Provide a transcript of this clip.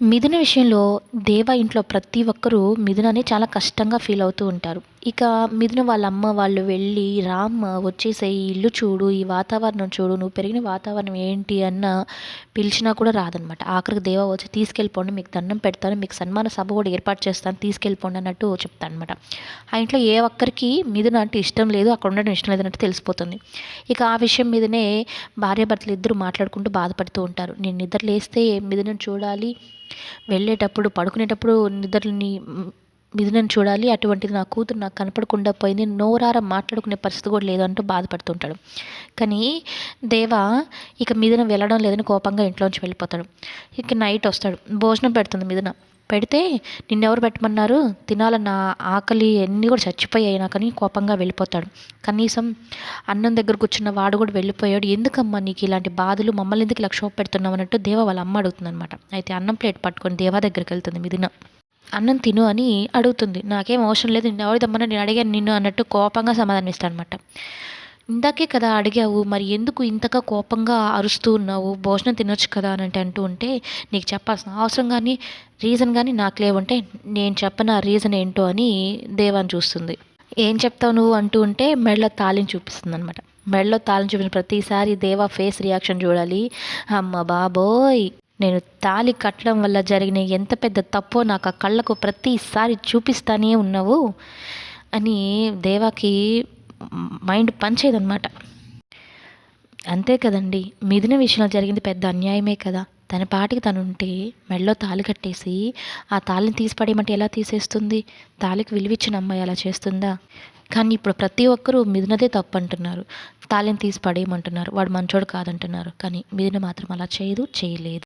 మిథున విషయంలో దేవ ఇంట్లో ప్రతి ఒక్కరూ మిథునని చాలా కష్టంగా ఫీల్ అవుతూ ఉంటారు. ఇక మిథున వాళ్ళ అమ్మ వాళ్ళు వెళ్ళి రామ్మ వచ్చేసే ఈ ఇల్లు చూడు ఈ వాతావరణం చూడు నువ్వు పెరిగిన వాతావరణం ఏంటి? అన్న పిలిచినా కూడా రాదనమాట. ఆఖరికి దేవ వచ్చి తీసుకెళ్ళిపోండి మీకు దండం పెడతాను మీకు సన్మాన సభ కూడా ఏర్పాటు చేస్తాను తీసుకెళ్ళిపోండి అన్నట్టు చెప్తాను అనమాట ఆ ఇంట్లో ఏ ఒక్కరికి మిథున అంటే ఇష్టం లేదు అక్కడ ఉండడం ఇష్టం లేదన్నట్టు తెలిసిపోతుంది. ఇక ఆ విషయం మీదనే భార్యాభర్తలు ఇద్దరు మాట్లాడుకుంటూ బాధపడుతూ ఉంటారు. నేను నిద్ర లేస్తే మిథునను చూడాలి వెళ్ళేటప్పుడు పడుకునేటప్పుడు నిద్రని మిథునని చూడాలి. అటువంటిది నా కూతురు నాకు కనపడకుండా పోయింది. నోరారా మాట్లాడుకునే పరిస్థితి కూడా లేదు అంటూ బాధపడుతుంటాడు కానీ దేవ ఇక మిథున వెళ్ళడం లేదని కోపంగా ఇంట్లోంచి వెళ్ళిపోతాడు. ఇక నైట్ వస్తాడు. భోజనం పెడుతుంది మిథున. పెడితే నిన్నెవరు పెట్టమన్నారు? తినాలన్న ఆకలి అన్నీ కూడా చచ్చిపోయాయి నాకని కోపంగా వెళ్ళిపోతాడు. కనీసం అన్నం దగ్గర కూర్చున్న వాడు కూడా వెళ్ళిపోయాడు. ఎందుకమ్మా నీకు ఇలాంటి బాధలు? మమ్మల్ని ఎందుకు ఇలా పెడుతున్నావు అన్నట్టు దేవ వాళ్ళ అమ్మ అడుగుతుంది అనమాట అయితే అన్నం ప్లేట్ పట్టుకొని దేవా దగ్గరికి వెళ్తుంది మిథున. అన్నం తిను అని అడుగుతుంది. నాకేం అవసరం లేదు. నిన్న ఎవరిదమ్మన్నా నేను అడిగాను నిన్ను అన్నట్టు కోపంగా సమాధానం ఇస్తాను అనమాట ఇందాకే కదా అడిగావు మరి ఎందుకు ఇంతగా కోపంగా అరుస్తూ ఉన్నావు? భోజనం తినొచ్చు కదా అని అంటే అంటూ ఉంటే నీకు చెప్పాల్సిన అవసరం కానీ రీజన్ కానీ నాకు లేవంటే నేను చెప్పిన రీజన్ ఏంటో అని దేవాన్ని చూస్తుంది. ఏం చెప్తావు నువ్వు అంటూ ఉంటే మెడలో తాళిని చూపిస్తుంది అనమాట మెడలో తాళిని చూపిన ప్రతిసారి దేవా ఫేస్ రియాక్షన్ చూడాలి. అమ్మ బాబోయ్! నేను తాళి కట్టడం వల్ల జరిగిన ఎంత పెద్ద తప్పో నాకు ఆ కళ్ళకు ప్రతిసారి చూపిస్తానే ఉన్నావు అని దేవాకి మైండ్ పనిచేయదనమాట అంతే కదండి. మిథున విషయంలో జరిగింది పెద్ద అన్యాయమే కదా. తన పాటికి తను ఉంటే మెడలో తాళి కట్టేసి ఆ తాళిని తీసిపడేయమంటే ఎలా తీసేస్తుంది? తాళికి విలువిచ్చిన అమ్మాయి అలా చేస్తుందా? కానీ ఇప్పుడు ప్రతి ఒక్కరూ మిథునదే తప్పు అంటున్నారు తాళిని తీసి పడేయమంటున్నారు. వాడు మంచోడు కాదంటున్నారు. కానీ మిథున మాత్రం అలా చేయదు చేయలేదు.